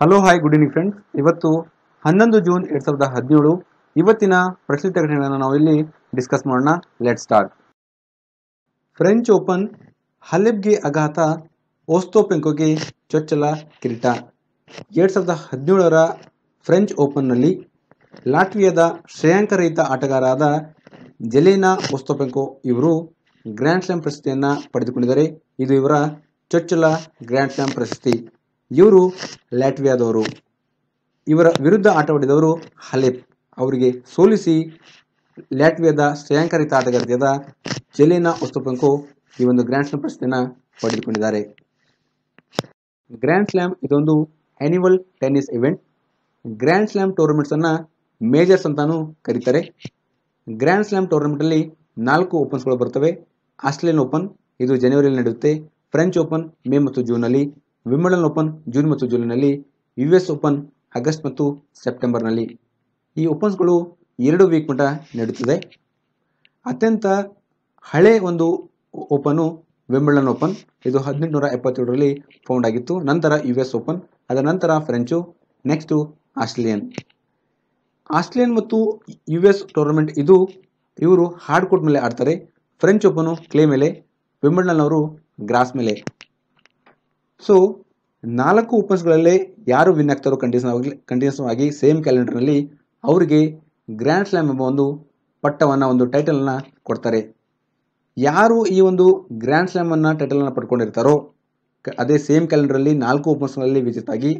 Hello hi good evening friends ಇವತ್ತು ಹನ್ನೊಂದು June ಎರಡ್ ಸಾವಿರದ ಹದಿನೇಳು. ಇವತ್ತಿನ ಪ್ರಚಲಿತ ಘಟನೆಗಳನ್ನು ನಾವು ಇಲ್ಲಿ ಡಿಸ್ಕಸ್ ಮಾಡೋಣ. ಲೆಟ್ ಸ್ಟಾರ್ಟ್ ಫ್ರೆಂಚ್ ಓಪನ್ ಹಲೆಬ್ಗೆ ಅಘಾತ, ಓಸ್ತೋಪೆಂಕೋಗೆ ಚೊಚ್ಚಲ ಕಿರೀಟ. ಎರಡ್ ಸಾವಿರದ ಹದಿನೇಳರ ಫ್ರೆಂಚ್ ಓಪನ್ನಲ್ಲಿ ಲಾಟ್ವಿಯಾದ ಶ್ರೇಯಾಂಕರಹಿತ ಆಟಗಾರರಾದ ಜೆಲೇನಾ ಓಸ್ತೋಪೆಂಕೋ ಇವರು ಗ್ರ್ಯಾಂಡ್ ಸ್ಲಾಮ್ ಪ್ರಶಸ್ತಿಯನ್ನು ಪಡೆದುಕೊಂಡಿದ್ದಾರೆ. ಇದು ಇವರ ಚೊಚ್ಚಲ ಗ್ರ್ಯಾಂಡ್ ಸ್ಲಾಮ್ ಪ್ರಶಸ್ತಿ. ಇವರು ಲ್ಯಾಟ್ವಿಯಾದವರು. ಇವರ ವಿರುದ್ಧ ಆಟವಾಡಿದವರು ಹಲೆಪ್. ಅವರಿಗೆ ಸೋಲಿಸಿ ಲ್ಯಾಟ್ವಿಯಾದ ಶ್ರೇಯಾಂಕರಿತ ಆಟಗಾರ್ತಿಯಾದ ಜೆಲೇನಾ ಈ ಒಂದು ಗ್ರ್ಯಾಂಡ್ ಸ್ಲಾಮ್ ಪ್ರಶಸ್ತಿಯನ್ನು ಪಡೆದುಕೊಂಡಿದ್ದಾರೆ. ಗ್ರ್ಯಾಂಡ್ ಸ್ಲಾಮ್ ಇದೊಂದು annual tennis event grand slam tournaments ಅನ್ನ ಮೇಜರ್ಸ್ ಅಂತಾನೂ ಕರೀತಾರೆ. ಗ್ರ್ಯಾಂಡ್ ಸ್ಲಾಮ್ ಟೂರ್ನಮೆಂಟ್ ಅಲ್ಲಿ ನಾಲ್ಕು ಓಪನ್ಸ್ಗಳು ಬರ್ತವೆ. ಆಸ್ಟ್ರೇಲಿಯನ್ ಓಪನ್ ಇದು ಜನವರಿಯಲ್ಲಿ ನಡೆಯುತ್ತೆ. ಫ್ರೆಂಚ್ ಓಪನ್ ಮೇ ಮತ್ತು ಜೂನ್ನಲ್ಲಿ ವಿಂಬಲ್ಡನ್ ಓಪನ್ ಜೂನ್ ಮತ್ತು ಜುಲೈನಲ್ಲಿ ಯು ಎಸ್ ಓಪನ್ ಆಗಸ್ಟ್ ಮತ್ತು ಸೆಪ್ಟೆಂಬರ್ನಲ್ಲಿ. ಈ ಓಪನ್ಸ್ಗಳು ಎರಡು ವೀಕ್ ಮಟ್ಟ ನಡೆಯುತ್ತದೆ ಅತ್ಯಂತ ಹಳೆ ಒಂದು ಓಪನು ವಿಂಬಲ್ಡನ್ ಓಪನ್, ಇದು ಹದಿನೆಂಟುನೂರ ಎಪ್ಪತ್ತೇಳರಲ್ಲಿ ಫೌಂಡ್ ಆಗಿತ್ತು. ನಂತರ ಯು ಎಸ್ ಓಪನ್ ಅದರ ನಂತರ ಫ್ರೆಂಚು, ನೆಕ್ಸ್ಟು ಆಸ್ಟ್ರೇಲಿಯನ್. ಆಸ್ಟ್ರೇಲಿಯನ್ ಮತ್ತು ಯು ಎಸ್ ಟೂರ್ನಮೆಂಟ್, ಇದು ಇವರು ಹಾರ್ಡ್ ಕೋರ್ಟ್ ಮೇಲೆ ಆಡ್ತಾರೆ. ಫ್ರೆಂಚ್ ಓಪನು ಕ್ಲೇ ಮೇಲೆ ವಿಂಬಲ್ಡನ್ ಅವರು ಗ್ರಾಸ್ ಮೇಲೆ. ಸೊ ನಾಲ್ಕು ಓಪನ್ಸ್ಗಳಲ್ಲೇ ಯಾರು ವಿನ್ ಆಗ್ತಾರೋ ಕಂಟಿನ್ಯೂಸ್ ಆಗಿ ಕಂಟಿನ್ಯೂಸ್ ಆಗಿ ಸೇಮ್ ಕ್ಯಾಲೆಂಡರ್ನಲ್ಲಿ ಅವರಿಗೆ ಗ್ರ್ಯಾಂಡ್ ಸ್ಲ್ಯಾಮ್ ಎಂಬ ಒಂದು ಪಟ್ಟವನ್ನು, ಒಂದು ಟೈಟಲನ್ನು ಕೊಡ್ತಾರೆ. ಯಾರು ಈ ಒಂದು ಗ್ರ್ಯಾಂಡ್ ಸ್ಲ್ಯಾಮನ್ನು ಟೈಟಲನ್ನು ಟೈಟಲ್ ಪಡ್ಕೊಂಡಿರ್ತಾರೋ ಅದೇ ಸೇಮ್ ಕ್ಯಾಲೆಂಡರಲ್ಲಿ ನಾಲ್ಕು ಓಪನ್ಸ್ಗಳಲ್ಲಿ ವಿಜಿತ್ ಆಗಿ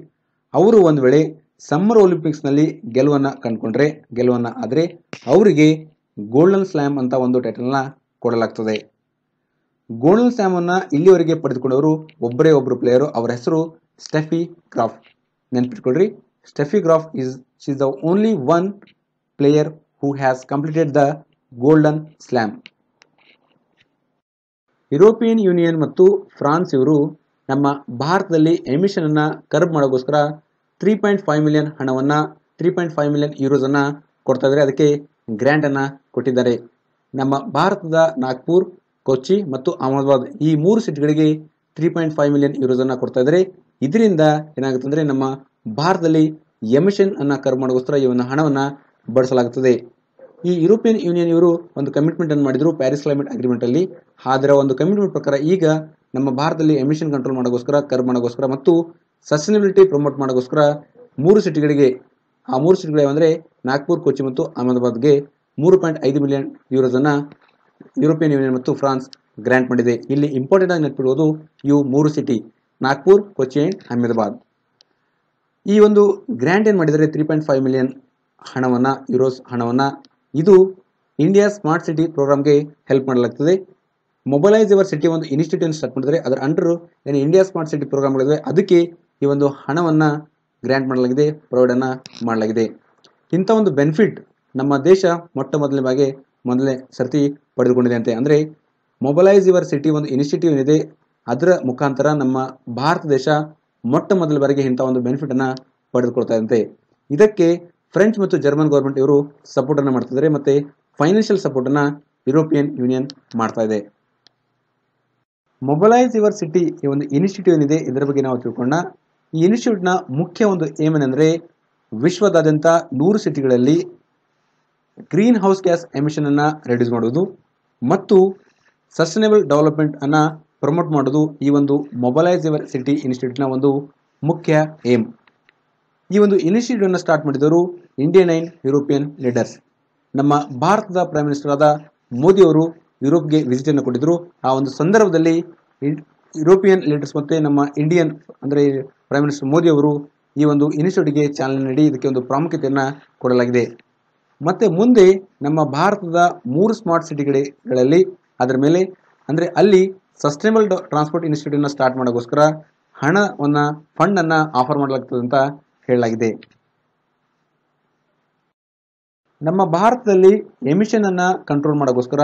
ಅವರು ಒಂದು ವೇಳೆ ಸಮ್ಮರ್ ಒಲಿಂಪಿಕ್ಸ್ನಲ್ಲಿ ಗೆಲುವನ್ನು ಕಂಡುಕೊಂಡ್ರೆ, ಗೆಲುವನ್ನು ಆದರೆ ಅವರಿಗೆ ಗೋಲ್ಡನ್ ಸ್ಲ್ಯಾಮ್ ಅಂತ ಒಂದು ಟೈಟಲ್ನ ಕೊಡಲಾಗ್ತದೆ. ಸ್ಯಾಮ್ ಅನ್ನ ಇಲ್ಲಿವರೆಗೆ ಪಡೆದುಕೊಂಡವರು ಒಬ್ಬರೇ ಒಬ್ಬರು ಪ್ಲೇಯರು ಅವರ. ಹೆಸರು Steffi Graf. ನೆನ್ಪಿಟ್ಕೊಳ್ರಿ. Steffi Graf is is the only one player who has completed the golden slam European Union ಮತ್ತು ಫ್ರಾನ್ಸ್ ಇವರು ನಮ್ಮ ಭಾರತದಲ್ಲಿ ಎಮಿಷನ್ ಅನ್ನ ಕರ್ಬ್ ಮಾಡೋಕ್ಕೋಸ್ಕರ ತ್ರೀ ಪಾಯಿಂಟ್ ಫೈವ್ ಮಿಲಿಯನ್ ಹಣವನ್ನ three point five million euros ಅನ್ನ ಕೊಡ್ತಾ ಇದ್ದಾರೆ ಅದಕ್ಕೆ ಗ್ರ್ಯಾಂಟ್ ಅನ್ನ ಕೊಟ್ಟಿದ್ದಾರೆ. ನಮ್ಮ ಭಾರತದ ನಾಗ್ಪುರ್ ಕೊಚ್ಚಿ ಮತ್ತು ಅಹಮದಾಬಾದ್ ಈ ಮೂರು ಸಿಟಿಗಳಿಗೆ three point five million euros ಅನ್ನ ಕೊಡ್ತಾ ಇದ್ದಾರೆ. ಇದರಿಂದ ಏನಾಗುತ್ತೆ ಅಂದ್ರೆ ನಮ್ಮ ಭಾರತದಲ್ಲಿ ಎಮಿಷನ್ ಅನ್ನ ಕರ್ ಮಾಡೋಸ್ಕರ ಈ ಒಂದು ಹಣವನ್ನ ಬಳಸಲಾಗುತ್ತದೆ ಈ ಯುರೋಪಿಯನ್ ಯೂನಿಯನ್ ಇವರು ಒಂದು ಕಮಿಟ್ಮೆಂಟ್ ಅನ್ನು ಮಾಡಿದ್ರು ಪ್ಯಾರಿಸ್ ಕ್ಲೈಮೇಟ್ ಅಗ್ರಿಮೆಂಟ್ ಅಲ್ಲಿ. ಅದರ ಒಂದು ಕಮಿಟ್ಮೆಂಟ್ ಪ್ರಕಾರ ಈಗ ನಮ್ಮ ಭಾರತದಲ್ಲಿ ಎಮಿಷನ್ ಕಂಟ್ರೋಲ್ ಮಾಡೋಸ್ಕರ ಕರ್ ಮಾಡೋಸ್ಕರ ಮತ್ತು ಸಸ್ಟೈನಬಿಲಿಟಿ ಪ್ರಮೋಟ್ ಮಾಡೋಸ್ಕರ ಮೂರು ಸಿಟಿಗಳಿಗೆ, ಆ ಮೂರು ಸಿಟಿಗಳು ಅಂದರೆ ನಾಗ್ಪುರ್, ಕೊಚ್ಚಿ ಮತ್ತು ಅಹಮದಾಬಾದ್ಗೆ ಮೂರು ಪಾಯಿಂಟ್ ಐದು ಮಿಲಿಯನ್ ಯೂರೋಸ್ ಅನ್ನ ಯುರೋಪಿಯನ್ ಯೂನಿಯನ್ ಮತ್ತು ಫ್ರಾನ್ಸ್ ಗ್ರ್ಯಾಂಟ್ ಮಾಡಿದೆ. ಇಲ್ಲಿ ಇಂಪಾರ್ಟೆಂಟ್ ಆಗಿ ನೆನಪಿಡುವುದು ಇವು ಮೂರು ಸಿಟಿ ನಾಗ್ಪುರ್, ಕೊಚ್ಚಿ ಅಂಡ್ ಅಹಮದಾಬಾದ್. ಈ ಒಂದು ಗ್ರ್ಯಾಂಟ್ ಏನು ಮಾಡಿದರೆ ತ್ರೀ ಪಾಯಿಂಟ್ ಫೈವ್ ಮಿಲಿಯನ್ ಹಣವನ್ನ ಯುರೋಸ್ ಹಣವನ್ನ. ಇದು ಇಂಡಿಯಾ ಸ್ಮಾರ್ಟ್ ಸಿಟಿ ಪ್ರೋಗ್ರಾಮ್ಗೆ ಹೆಲ್ಪ್ ಮಾಡಲಾಗ್ತದೆ. ಮೊಬೈಲೈಸ್ ಯುವರ್ ಸಿಟಿ ಒಂದು ಇನ್ಸ್ಟಿಟ್ಯೂಟ್ ಸ್ಟಾರ್ಟ್ ಮಾಡಿದರೆ ಅದರ ಅಂಡರ್ ಏನು ಇಂಡಿಯಾ ಸ್ಮಾರ್ಟ್ ಸಿಟಿ ಪ್ರೋಗ್ರಾಮ್ ಪ್ರೋಗ್ರಾಮ್ಗಳಿವೆ ಅದಕ್ಕೆ ಈ ಒಂದು ಹಣವನ್ನ ಗ್ರ್ಯಾಂಟ್ ಮಾಡಲಾಗಿದೆ ಪ್ರೊವೈಡ್ ಅನ್ನ ಮಾಡಲಾಗಿದೆ. ಇಂಥ ಒಂದು ಬೆನಿಫಿಟ್ ನಮ್ಮ ದೇಶ ಮೊಟ್ಟ ಮೊದಲನೇ ಬಾಗೆ ಮೊದಲನೇ ಸರ್ತಿ ಪಡೆದುಕೊಂಡಿದೆ ಅಂತೆ. ಅಂದರೆ ಮೊಬಲೈಸ್ ಯುವರ್ ಸಿಟಿ ಒಂದು ಇನಿಷಿಯೇಟಿವ್ ಏನಿದೆ, ಅದರ ಮುಖಾಂತರ ನಮ್ಮ ಭಾರತ ದೇಶ ಮೊಟ್ಟ ಮೊದಲ ಬಾರಿಗೆ ಇಂಥ ಒಂದು ಬೆನಿಫಿಟನ್ನು ಪಡೆದುಕೊಳ್ತಾ ಇದಂತೆ ಇದಕ್ಕೆ ಫ್ರೆಂಚ್ ಮತ್ತು ಜರ್ಮನ್ ಗೌರ್ಮೆಂಟ್ ಇವರು ಸಪೋರ್ಟ್ ಅನ್ನ ಮಾಡ್ತಿದ್ದಾರೆ ಮತ್ತೆ ಫೈನಾನ್ಷಿಯಲ್ ಸಪೋರ್ಟ್ ಅನ್ನ ಯುರೋಪಿಯನ್ ಯೂನಿಯನ್ ಮಾಡ್ತಾ ಇದೆ. ಮೊಬಲೈಸ್ ಯುವರ್ ಸಿಟಿ ಈ ಒಂದು ಇನಿಷಿಯೇಟಿವ್ ಏನಿದೆ, ಇದರ ಬಗ್ಗೆ ನಾವು ತಿಳ್ಕೊಂಡ. ಈ ಇನಿಷಿಯೇಟಿವ್ನ ಮುಖ್ಯ ಒಂದು ಏಮ್ ಏನಂದ್ರೆ ವಿಶ್ವದಾದ್ಯಂತ ನೂರು ಸಿಟಿಗಳಲ್ಲಿ ಗ್ರೀನ್ ಹೌಸ್ ಗ್ಯಾಸ್ ಎಮಿಷನ್ ಅನ್ನ ರೆಡ್ಯೂಸ್ ಮಾಡುವುದು ಮತ್ತು ಸಸ್ಟೈನಬಲ್ ಡೆವಲಪ್ಮೆಂಟ್ ಅನ್ನ ಪ್ರಮೋಟ್ ಮಾಡೋದು ಈ ಒಂದು ಮೊಬಲೈಸ್ ಯುವರ್ ಸಿಟಿ ಇನ್ಸ್ಟಿಟ್ಯೂಟ್ನ ಒಂದು ಮುಖ್ಯ ಏಮ್ ಈ ಒಂದು ಇನಿಷಿಯೇಟಿವ್ ಅನ್ನು ಸ್ಟಾರ್ಟ್ ಮಾಡಿದವರು ಇಂಡಿಯನ್ ಐನ್ ಯುರೋಪಿಯನ್ ಲೀಡರ್ಸ್ ನಮ್ಮ ಭಾರತದ ಪ್ರೈಮ್ ಮಿನಿಸ್ಟರ್ ಆದ ಮೋದಿ ಅವರು ಯುರೋಪ್ಗೆ ವಿಸಿಟ್ ಅನ್ನು ಕೊಟ್ಟಿದ್ರು. ಆ ಒಂದು ಸಂದರ್ಭದಲ್ಲಿ ಯುರೋಪಿಯನ್ ಲೀಡರ್ಸ್ ಮತ್ತೆ ನಮ್ಮ ಇಂಡಿಯನ್ ಅಂದ್ರೆ ಪ್ರೈಮ್ ಮಿನಿಸ್ಟರ್ ಮೋದಿ ಅವರು ಈ ಒಂದು ಇನಿಷಿಯೇಟಿವ್ಗೆ ಚಾಲನೆ ನೀಡಿ ಇದಕ್ಕೆ ಒಂದು ಪ್ರಾಮುಖ್ಯತೆಯನ್ನು ಕೊಡಲಾಗಿದೆ. ಮತ್ತೆ ಮುಂದೆ ನಮ್ಮ ಭಾರತದ ಮೂರು ಸ್ಮಾರ್ಟ್ ಸಿಟಿಗಳಲ್ಲಿ ಅದರ ಮೇಲೆ, ಅಂದ್ರೆ ಅಲ್ಲಿ ಸಸ್ಟೈನಬಲ್ ಟ್ರಾನ್ಸ್ಪೋರ್ಟ್ ಇನ್ಸ್ಟಿಟ್ಯೂಟ್ ಸ್ಟಾರ್ಟ್ ಮಾಡೋಕ್ಕೋಸ್ಕರ ಹಣವನ್ನ ಫಂಡ್ ಅನ್ನ ಆಫರ್ ಮಾಡಲಾಗ್ತದೆ ಅಂತ ಹೇಳಲಾಗಿದೆ. ನಮ್ಮ ಭಾರತದಲ್ಲಿ ಎಮಿಷನ್ ಅನ್ನ ಕಂಟ್ರೋಲ್ ಮಾಡೋಕ್ಕೋಸ್ಕರ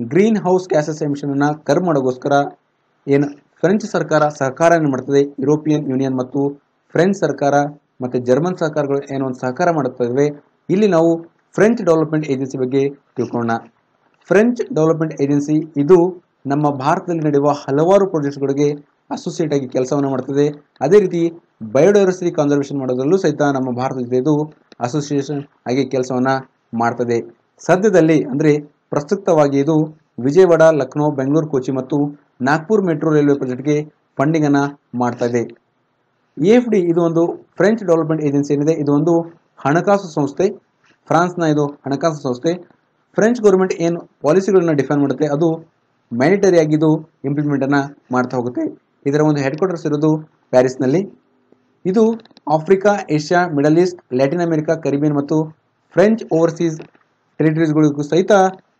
ಗ್ರೀನ್ ಹೌಸ್ ಗ್ಯಾಸಸ್ ಎಮಿಷನ್ ಅನ್ನ ಕರ್ವ್ ಮಾಡೋಕ್ಕೋಸ್ಕರ ಏನು ಫ್ರೆಂಚ್ ಸರ್ಕಾರ ಸಹಕಾರ ಏನು ಮಾಡ್ತದೆ ಯುರೋಪಿಯನ್ ಯೂನಿಯನ್ ಮತ್ತು ಫ್ರೆಂಚ್ ಸರ್ಕಾರ ಮತ್ತು ಜರ್ಮನ್ ಸರ್ಕಾರಗಳು ಏನೋ ಒಂದು ಸಹಕಾರ ಮಾಡುತ್ತವೆ ಇಲ್ಲಿ ನಾವು ಫ್ರೆಂಚ್ ಡೆವಲಪ್ಮೆಂಟ್ ಏಜೆನ್ಸಿ ಬಗ್ಗೆ ತಿಳ್ಕೊಳ್ಳೋಣ. ಫ್ರೆಂಚ್ ಡೆವಲಪ್ಮೆಂಟ್ ಏಜೆನ್ಸಿ ಇದು ನಮ್ಮ ಭಾರತದಲ್ಲಿ ನಡೆಯುವ ಹಲವಾರು ಪ್ರೊಜೆಕ್ಟ್ಗಳಿಗೆ ಅಸೋಸಿಯೇಟ್ ಆಗಿ ಕೆಲಸವನ್ನು ಮಾಡ್ತದೆ. ಅದೇ ರೀತಿ ಬಯೋಡೈವರ್ಸಿಟಿ ಕನ್ಸರ್ವೇಷನ್ ಮಾಡೋದ್ರಲ್ಲೂ ಸಹಿತ ನಮ್ಮ ಭಾರತ ಜೊತೆ ಇದು ಅಸೋಸಿಯೇಷನ್ ಆಗಿ ಕೆಲಸವನ್ನು ಮಾಡ್ತದೆ. ಸದ್ಯದಲ್ಲಿ ಅಂದರೆ ಪ್ರಸ್ತುತವಾಗಿ ಇದು ವಿಜಯವಾಡ, ಲಕ್ನೋ, ಬೆಂಗಳೂರು ಕೋಚಿ ಮತ್ತು ನಾಗ್ಪುರ್ ಮೆಟ್ರೋ ರೈಲ್ವೆ ಪ್ರಾಜೆಕ್ಟ್ಗೆ ಫಂಡಿಂಗ್ ಅನ್ನು ಮಾಡ್ತಾ ಇದೆ ಎಫ್ ಡಿ ಇದು ಒಂದು ಫ್ರೆಂಚ್ ಡೆವಲಪ್ಮೆಂಟ್ ಏಜೆನ್ಸಿ ಏನಿದೆ, ಇದು ಒಂದು ಹಣಕಾಸು ಸಂಸ್ಥೆ. ಫ್ರಾನ್ಸ್ನ ಇದು ಹಣಕಾಸು ಸಂಸ್ಥೆ. ಫ್ರೆಂಚ್ ಗೌರ್ಮೆಂಟ್ ಏನು ಪಾಲಿಸಿಗಳನ್ನ ಡಿಫೈನ್ ಮಾಡುತ್ತೆ, ಅದು ಮ್ಯಾನಿಟರಿ ಆಗಿದ್ದು ಇದು ಇಂಪ್ಲಿಮೆಂಟ್ ಅನ್ನ ಮಾಡ್ತಾ ಹೋಗುತ್ತೆ. ಇದರ ಒಂದು ಹೆಡ್ ಕ್ವಾರ್ಟರ್ಸ್ ಇರೋದು ಪ್ಯಾರಿಸ್ನಲ್ಲಿ. ಇದು Africa, Asia middle east Latin America Caribbean ಮತ್ತು ಫ್ರೆಂಚ್ ಓವರ್ಸೀಸ್ ಟೆರಿಟರೀಸ್ಗಳಿಗೂ ಸಹಿತ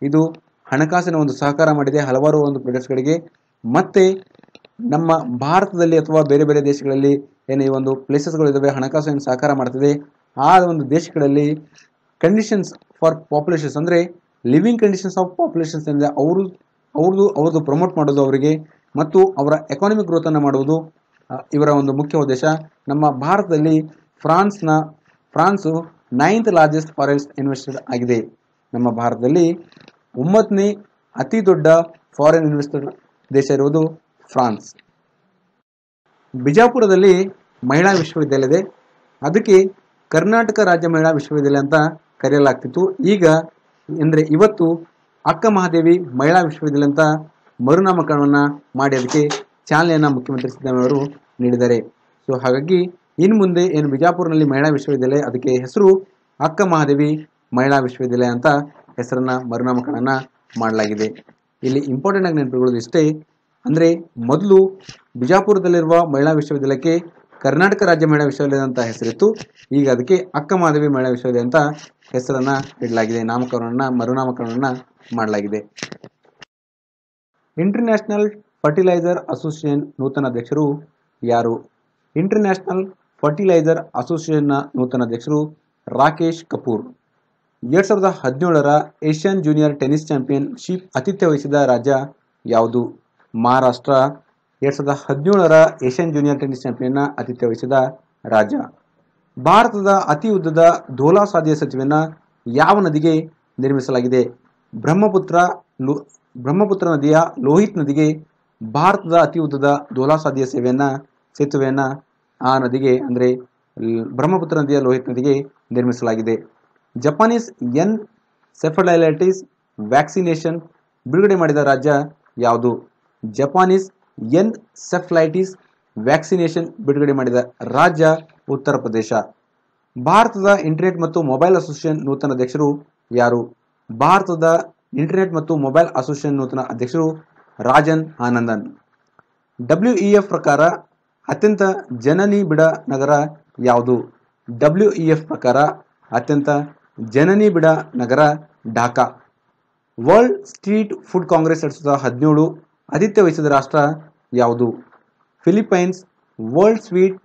ಇದು ಹಣಕಾಸಿನ ಒಂದು ಸಹಕಾರ ಮಾಡಿದೆ. ಹಲವಾರು ಒಂದು ಪ್ರಾಜೆಕ್ಟ್ಸ್ಗಳಿಗೆ ಮತ್ತೆ ನಮ್ಮ ಭಾರತದಲ್ಲಿ ಅಥವಾ ಬೇರೆ ಬೇರೆ ದೇಶಗಳಲ್ಲಿ ಏನು ಈ ಒಂದು ಪ್ಲೇಸಸ್ಗಳು ಇದಾವೆ ಹಣಕಾಸು ಏನು ಸಹಕಾರ ಮಾಡ್ತಿದೆ. ಆ ಒಂದು ದೇಶಗಳಲ್ಲಿ ಕಂಡೀಷನ್ಸ್ ಫಾರ್ ಪಾಪ್ಯುಲೇಷನ್ಸ್ ಅಂದರೆ ಲಿವಿಂಗ್ ಕಂಡೀಷನ್ಸ್ ಆಫ್ ಪಾಪ್ಯುಲೇಷನ್ಸ್ ಅಂದರೆ ಅವರು ಅವ್ರದ್ದು ಅವ್ರದ್ದು ಪ್ರಮೋಟ್ ಮಾಡೋದು ಅವರಿಗೆ ಮತ್ತು ಅವರ ಎಕಾನಮಿಕ್ ಗ್ರೋತನ್ನು ಮಾಡುವುದು ಇವರ ಒಂದು ಮುಖ್ಯ ಉದ್ದೇಶ. ನಮ್ಮ ಭಾರತದಲ್ಲಿ ಫ್ರಾನ್ಸ್ನ France ninth largest forest investor ಆಗಿದೆ. ನಮ್ಮ ಭಾರತದಲ್ಲಿ ಒಂಬತ್ತನೇ ಅತಿ ದೊಡ್ಡ ಫಾರಿನ್ ಇನ್ವೆಸ್ಟರ್ ದೇಶ ಇರುವುದು ಫ್ರಾನ್ಸ್. ಬಿಜಾಪುರದಲ್ಲಿ ಮಹಿಳಾ ವಿಶ್ವವಿದ್ಯಾಲಯ ಇದೆ. ಅದಕ್ಕೆ ಕರ್ನಾಟಕ ರಾಜ್ಯ ಮಹಿಳಾ ವಿಶ್ವವಿದ್ಯಾಲಯ ಅಂತ ಕರೆಯಲಾಗ್ತಿತ್ತು. ಈಗ ಅಂದರೆ ಇವತ್ತು ಅಕ್ಕ ಮಹಾದೇವಿ ಮಹಿಳಾ ವಿಶ್ವವಿದ್ಯಾಲಯ ಅಂತ ಮರುನಾಮಕರಣವನ್ನು ಮಾಡಿ ಅದಕ್ಕೆ ಚಾಲನೆಯನ್ನು ಮುಖ್ಯಮಂತ್ರಿ ಸಿದ್ದರಾಮಯ್ಯ ಅವರು ನೀಡಿದ್ದಾರೆ. ಸೊ ಹಾಗಾಗಿ ಇನ್ನು ಮುಂದೆ ಏನು ಬಿಜಾಪುರ್ನಲ್ಲಿ ಮಹಿಳಾ ವಿಶ್ವವಿದ್ಯಾಲಯ, ಅದಕ್ಕೆ ಹೆಸರು ಅಕ್ಕ ಮಹಾದೇವಿ ಮಹಿಳಾ ವಿಶ್ವವಿದ್ಯಾಲಯ ಅಂತ ಹೆಸರನ್ನ ಮರುನಾಮಕರಣ ಮಾಡಲಾಗಿದೆ. ಇಲ್ಲಿ ಇಂಪಾರ್ಟೆಂಟ್ ಆಗಿ ನೆನಪಿಕೊಳ್ಳೋದು ಇಷ್ಟೇ, ಅಂದರೆ ಮೊದಲು ಬಿಜಾಪುರದಲ್ಲಿರುವ ಮಹಿಳಾ ವಿಶ್ವವಿದ್ಯಾಲಯಕ್ಕೆ ಕರ್ನಾಟಕ ರಾಜ್ಯ ಮಹಿಳಾ ವಿಶ್ವವಿದ್ಯಾಲಯ ಅಂತ ಹೆಸರಿತ್ತು. ಈಗ ಅದಕ್ಕೆ ಅಕ್ಕ ಮಹಾದೇವಿ ಮಹಿಳಾ ವಿಶ್ವವಿದ್ಯಾಲಯ ಅಂತ ಹೆಸರನ್ನ ಇಡಲಾಗಿದೆ, ನಾಮಕರಣವನ್ನ, ಮರುನಾಮಕರಣವನ್ನ ಮಾಡಲಾಗಿದೆ. ಇಂಟರ್ನ್ಯಾಷನಲ್ ಫರ್ಟಿಲೈಸರ್ ಅಸೋಸಿಯೇಷನ್ ನೂತನ ಅಧ್ಯಕ್ಷರು ಯಾರು? ಇಂಟರ್ನ್ಯಾಷನಲ್ ಫರ್ಟಿಲೈಸರ್ ಅಸೋಸಿಯೇಷನ್ನ ನೂತನ ಅಧ್ಯಕ್ಷರು ರಾಕೇಶ್ ಕಪೂರ್. ಎರಡ್ ಸಾವಿರದ ಹದಿನೇಳರ ಏಷ್ಯನ್ ಜೂನಿಯರ್ ಟೆನಿಸ್ ಚಾಂಪಿಯನ್ಶಿಪ್ ಆತಿಥ್ಯ ವಹಿಸಿದ ರಾಜ್ಯ ಯಾವುದು? ಮಹಾರಾಷ್ಟ್ರ. ಎರಡ್ ಸಾವಿರದ ಹದಿನೇಳರ ಏಷ್ಯನ್ ಜೂನಿಯರ್ ಟೆನಿಸ್ ಚಾಂಪಿಯನ್ನ ಆತಿಥ್ಯ ವಹಿಸಿದ ರಾಜ್ಯ ಭಾರತದ ಅತಿ ಉದ್ದದ ಧೋಲಾ ಸಾದಿಯ ಯಾವ ನದಿಗೆ ನಿರ್ಮಿಸಲಾಗಿದೆ? ಬ್ರಹ್ಮಪುತ್ರ ಬ್ರಹ್ಮಪುತ್ರ ನದಿಯ ಲೋಹಿತ್ ನದಿಗೆ ಭಾರತದ ಅತಿ ಉದ್ದದ ಧೋಲಾ ಸಾದಿಯ ಸೇವೆಯನ್ನ, ಸೇತುವೆಯನ್ನ ಆ ನದಿಗೆ ಅಂದರೆ ಬ್ರಹ್ಮಪುತ್ರ ನದಿಯ ಲೋಹಿತ್ ನದಿಗೆ ನಿರ್ಮಿಸಲಾಗಿದೆ. ಜಪಾನೀಸ್ ಎನ್ ಸೆಫಲೈಲೈಟಿಸ್ ವ್ಯಾಕ್ಸಿನೇಷನ್ ಬಿಡುಗಡೆ ಮಾಡಿದ ರಾಜ್ಯ ಯಾವುದು? ಜಪಾನೀಸ್ ಎನ್ ಸೆಫ್ಲೈಟಿಸ್ ವ್ಯಾಕ್ಸಿನೇಷನ್ ಬಿಡುಗಡೆ ಮಾಡಿದ ರಾಜ್ಯ ಉತ್ತರ ಪ್ರದೇಶ. ಭಾರತದ ಇಂಟರ್ನೆಟ್ ಮತ್ತು ಮೊಬೈಲ್ ಅಸೋಸಿಯೇಷನ್ ನೂತನ ಅಧ್ಯಕ್ಷರು ಯಾರು? ಭಾರತದ ಇಂಟರ್ನೆಟ್ ಮತ್ತು ಮೊಬೈಲ್ ಅಸೋಸಿಯೇಷನ್ ನೂತನ ಅಧ್ಯಕ್ಷರು Rajan Anandan. W E F ಪ್ರಕಾರ ಅತ್ಯಂತ ಜನನಿ ಬಿಡ ನಗರ ಯಾವುದು? ಡಬ್ಲ್ಯೂ ಇ ಎಫ್ ಪ್ರಕಾರ ಅತ್ಯಂತ ಜನನಿ ಬಿಡ ನಗರ Dhaka. World street food congress ಎರಡ್ ಸಾವಿರದ ಹದಿನೇಳು ಆತಿಥ್ಯ ವಹಿಸಿದ ರಾಷ್ಟ್ರ ಯಾವುದು? Philippines world sweet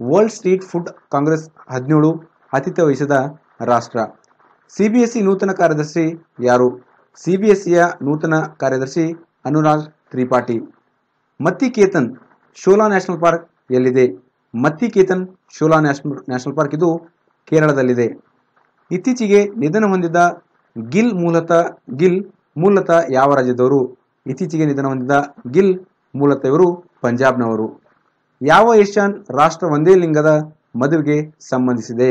world street food congress ಹದಿನೇಳು ಆತಿಥ್ಯ ವಹಿಸಿದ ರಾಷ್ಟ್ರ. ಸಿಬಿಎಸ್ಇ ನೂತನ ಕಾರ್ಯದರ್ಶಿ ಯಾರು? ಸಿಬಿಎಸ್ಇಯ ನೂತನ ಕಾರ್ಯದರ್ಶಿ ಅನುರಾಗ್ ತ್ರಿಪಾಠಿ. ಮತ್ತಿಕೇತನ್ ಶೋಲಾ ನ್ಯಾಷನಲ್ ಪಾರ್ಕ್ ಎಲ್ಲಿದೆ? Mathikettan Shola national national park ಇದು ಕೇರಳದಲ್ಲಿದೆ. ಇತ್ತೀಚೆಗೆ ನಿಧನ ಹೊಂದಿದ ಗಿಲ್ ಮೂಲತಃ ಗಿಲ್ ಮೂಲತಃ ಯಾವ ರಾಜ್ಯದವರು? ಇತ್ತೀಚೆಗೆ ನಿಧನ ಹೊಂದಿದ ಗಿಲ್ ಮೂಲತಃ ಇವರು ಪಂಜಾಬ್ನವರು. ಯಾವ ಏಷ್ಯನ್ ರಾಷ್ಟ್ರ ಒಂದೇ ಲಿಂಗದ ಮದುವೆಗೆ ಸಂಬಂಧಿಸಿದೆ?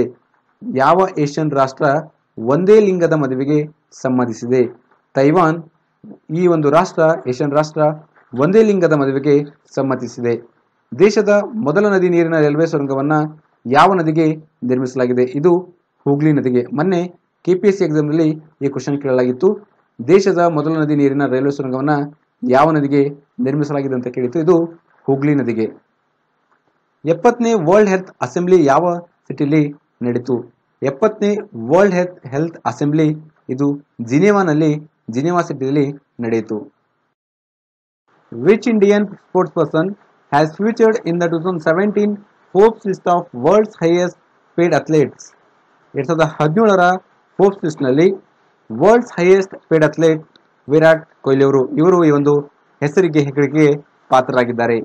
ಯಾವ ಏಷ್ಯನ್ ರಾಷ್ಟ್ರ ಒಂದೇ ಲಿಂಗದ ಮದುವೆಗೆ ಸಂಬಂಧಿಸಿದೆ? ತೈವಾನ್, ಈ ಒಂದು ರಾಷ್ಟ್ರ, ಏಷ್ಯನ್ ರಾಷ್ಟ್ರ ಒಂದೇ ಲಿಂಗದ ಮದುವೆಗೆ ಸಮ್ಮತಿಸಿದೆ ದೇಶದ ಮೊದಲ ನದಿ ನೀರಿನ ರೈಲ್ವೆ ಸುರಂಗವನ್ನ ಯಾವ ನದಿಗೆ ನಿರ್ಮಿಸಲಾಗಿದೆ? ಇದು ಹೂಗ್ಲಿ ನದಿಗೆ. ಮೊನ್ನೆ ಕೆ ಪಿ ಎಸ್ ಸಿ ಎಕ್ಸಾಮ್ನಲ್ಲಿ ಈ ಕ್ವಶನ್ ಕೇಳಲಾಗಿತ್ತು. ದೇಶದ ಮೊದಲ ನದಿ ನೀರಿನ ರೈಲ್ವೆ ಸುರಂಗವನ್ನ ಯಾವ ನದಿಗೆ ನಿರ್ಮಿಸಲಾಗಿದೆ ಅಂತ ಕೇಳಿತ್ತು. ಇದು ಹೂಗ್ಲಿ ನದಿಗೆ. ಎಪ್ಪತ್ತನೇ ವರ್ಲ್ಡ್ ಹೆಲ್ತ್ ಅಸೆಂಬ್ಲಿ ಯಾವ ಸಿಟಿಲಿ ನಡೀತು? ಎಪ್ಪತ್ತನೇ ವರ್ಲ್ಡ್ ಹೆಲ್ತ್ ಹೆಲ್ತ್ ಅಸೆಂಬ್ಲಿ ಇದು ಜಿನೆವಾನಲ್ಲಿ, ಜಿನೆವಾ ಸಿಟಿಯಲ್ಲಿ ನಡೆಯಿತು. Which Indian sports person has featured in the two thousand seventeen Forbes list of world's highest paid athletes ಎರಡ್ ಸಾವಿರದ ಹದಿನೇಳರ Forbes ಲಿಸ್ಟ್ನಲ್ಲಿ world's highest paid athlete Virat Kohli ಅವರು. ಇವರು ಈ ಒಂದು ಹೆಸರಿಗೆ ಹೆಗ್ಗಳಿಗೆ ಪಾತ್ರರಾಗಿದ್ದಾರೆ.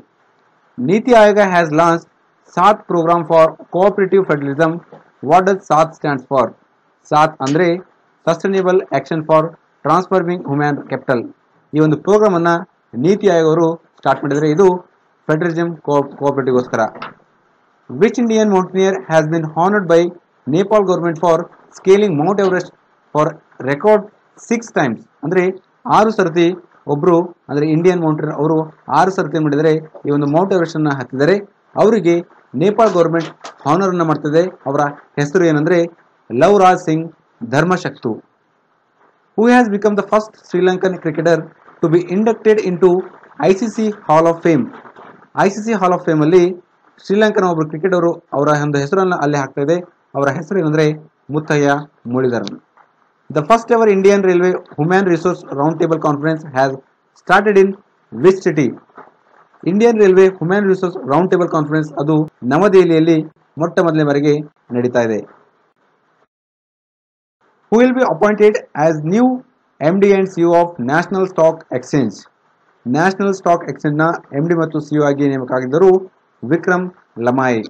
NITI Aayog has launched SATH programme for cooperative federalism. What does SATH stands for SATH ಅಂದರೆ sustainable action for transforming Human capital ಈ ಒಂದು ಪ್ರೋಗ್ರಾಮ್ ಅನ್ನ ನೀತಿ ಆಯೋಗ ಅವರು ಸ್ಟಾರ್ಟ್ ಮಾಡಿದರೆ ಇದು federalism ಕೋಆಪರೇಟಿವ್ಗೋಸ್ಕರ which Indian mountaineer has been honoured by Nepal government for scaling Mount Everest for record six times ಅಂದರೆ ಆರು ಸರ್ತಿ ಒಬ್ಬರು ಅಂದರೆ ಇಂಡಿಯನ್ ಮೌಂಟೇನ್ ಅವರು ಆರು ಸರ್ತಿ ಮಾಡಿದರೆ ಈ ಒಂದು ಮೌಂಟ್ ಎವರೆಸ್ಟ್ ಅನ್ನ ಹತ್ತಿದರೆ ಅವರಿಗೆ ನೇಪಾಳ ಗೌರ್ಮೆಂಟ್ ಹಾನರ್ ಅನ್ನು ಮಾಡ್ತದೆ. ಅವರ ಹೆಸರು ಏನಂದ್ರೆ Love Raj Singh Dharmshaktu who has become the first Sri Lankan cricketer to be inducted into I C C hall of fame I C C hall of fame ಅಲ್ಲಿ ಶ್ರೀಲಂಕನ್ ಒಬ್ಬರು cricketer ಅವರ ಒಂದು ಹೆಸರನ್ನು ಅಲ್ಲಿ ಹಾಕ್ತಾ ಇದೆ ಅವರ ಹೆಸರು ಏನಂದ್ರೆ Muttiah Muralitharan. First ever Indian railway human resource round table conference has started in which city Indian railway human resource round table conference ಅದು ನವದೆಹಲಿಯಲ್ಲಿ ಮೊಟ್ಟ ಮೊದಲನೇ ಬಾರಿಗೆ ನಡೀತಾ ಇದೆ who will be appointed as new M D and CEO of national stock exchange national stock ಎಕ್ಸ್ಚೇಂಜ್ನ M D ಮತ್ತು CEO ಆಗಿ ನೇಮಕ ಆಗಿದ್ದರು Vikram Limaye.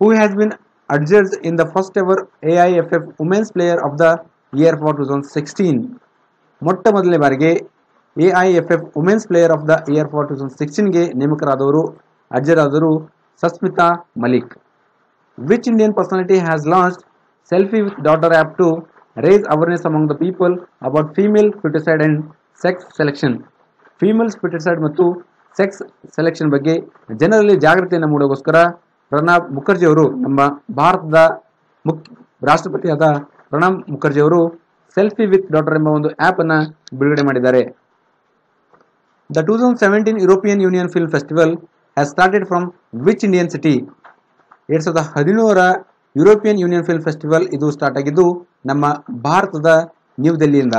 Who has been adjudged in the first ever AIFF women's player of the year for two thousand sixteen ಮೊಟ್ಟ ಮೊದಲನೇ ಬಾರಿಗೆ A I F F women's player of the year for two thousand ಸಿಕ್ಸ್ಟೀನ್ಗೆ ನೇಮಕರಾದವರು ಅರ್ಜರಾದವರು Sasmita Malik. Which Indian personality has launch selfie with daughter app to raise awareness among the people about female foeticide and sex selection female foeticide ಮತ್ತು sex selection ಬಗ್ಗೆ ಜನರಲ್ಲಿ ಜಾಗೃತಿಯನ್ನು ಮೂಡೋಗೋಸ್ಕರ ಪ್ರಣಬ್ ಮುಖರ್ಜಿ ಅವರು ನಮ್ಮ ಭಾರತದ ಮುಖ್ಯ ರಾಷ್ಟ್ರಪತಿಯಾದ ಪ್ರಣಬ್ ಮುಖರ್ಜಿ ಅವರು ಸೆಲ್ಫಿ ವಿತ್ ಡಾಟರ್ ಎಂಬ ಒಂದು ಆ್ಯಪ್ ಅನ್ನ ಬಿಡುಗಡೆ ಮಾಡಿದ್ದಾರೆ. The two thousand seventeen European Union film festival has started from which Indian city ಎರಡ್ ಸಾವಿರದ ಹದಿನೇಳರ ಯುರೋಪಿಯನ್ ಯೂನಿಯನ್ ಫಿಲ್ಮ್ ಫೆಸ್ಟಿವಲ್ ಇದು ಸ್ಟಾರ್ಟ್ ಆಗಿದ್ದು ನಮ್ಮ ಭಾರತದ ನ್ಯೂ ದೆಹಲಿಯಿಂದ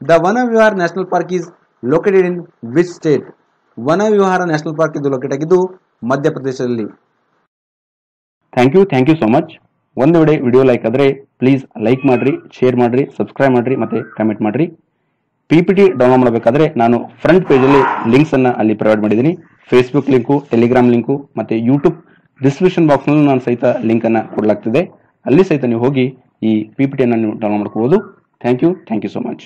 the Van Vihar national park is located in which state Van Vihar national park ಇದು locate ಆಗಿದ್ದು ಮಧ್ಯಪ್ರದೇಶದಲ್ಲಿ. Thank you thank you so much ಒಂದು ವೇಳೆ ವಿಡಿಯೋ ಲೈಕ್ ಆದರೆ ಪ್ಲೀಸ್ ಲೈಕ್ ಮಾಡಿರಿ ಶೇರ್ ಮಾಡಿರಿ ಸಬ್ಸ್ಕ್ರೈಬ್ ಮಾಡಿರಿ ಮತ್ತು ಕಮೆಂಟ್ ಮಾಡಿರಿ. ಪಿ ಪಿ ಟಿ ಡೌನ್ಲೋಡ್ ಮಾಡಬೇಕಾದ್ರೆ ನಾನು ಫ್ರಂಟ್ ಪೇಜಲ್ಲಿ ಲಿಂಕ್ಸನ್ನು ಅಲ್ಲಿ ಪ್ರೊವೈಡ್ ಮಾಡಿದ್ದೀನಿ. ಫೇಸ್ಬುಕ್ ಲಿಂಕು ಟೆಲಿಗ್ರಾಮ್ ಲಿಂಕು ಮತ್ತು ಯೂಟ್ಯೂಬ್ ಡಿಸ್ಕ್ರಿಪ್ಷನ್ ಬಾಕ್ಸ್ನಲ್ಲೂ ನಾನು ಸಹಿತ ಲಿಂಕನ್ನು ಕೊಡಲಾಗ್ತಿದೆ. ಅಲ್ಲಿ ಸಹಿತ ನೀವು ಹೋಗಿ ಈ ಪಿ ಪಿ ಟಿಯನ್ನು ನೀವು ಡೌನ್ಲೋಡ್ ಮಾಡ್ಕೋಬೋದು. Thank you thank you so much